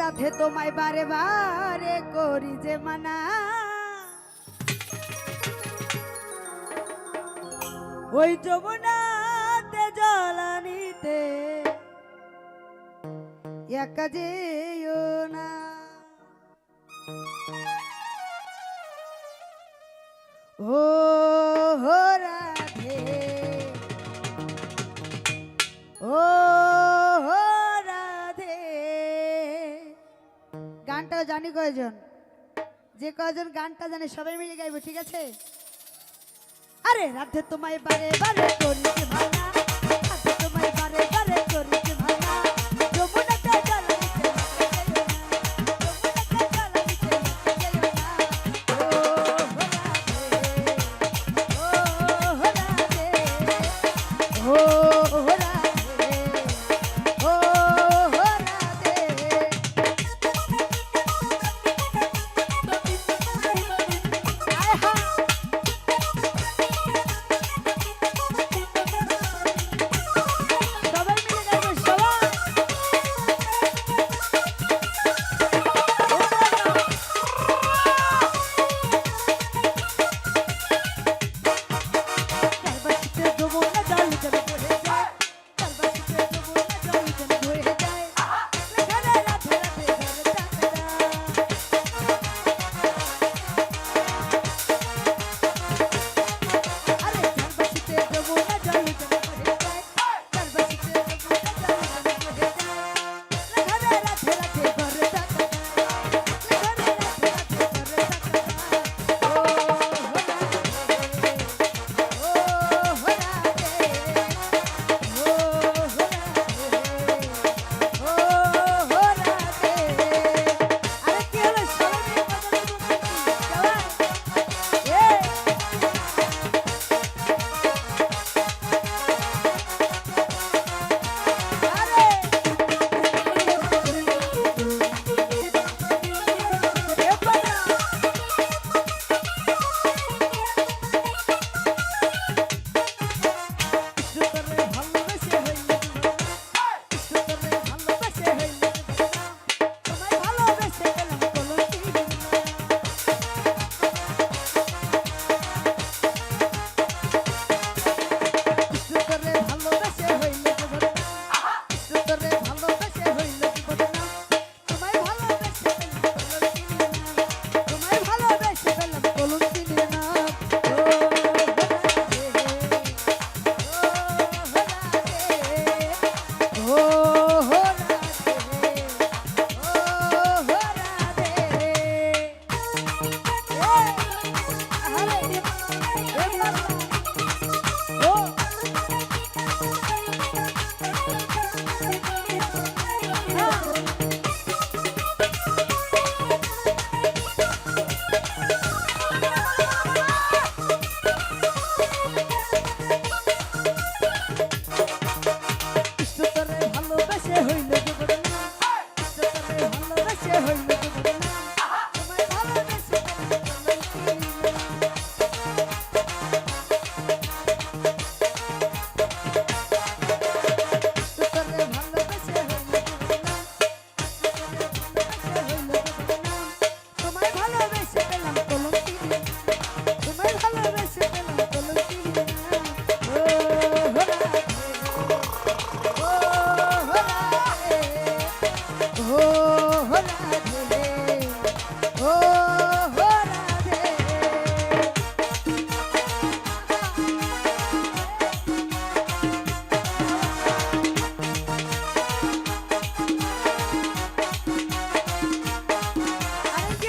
রাধে তোমায় বারে বারে করি যে মানা। ওই যমুনাতে জলানিতে একা যেও না। জানি কয়জন? যে কয়জন গানটা জানে সবাই মিলে গাইবো, ঠিক আছে? আরে রাধে তোমায় বারে বারে করি ভাঙা, রাধে তোমায় বারে বারে করি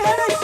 Let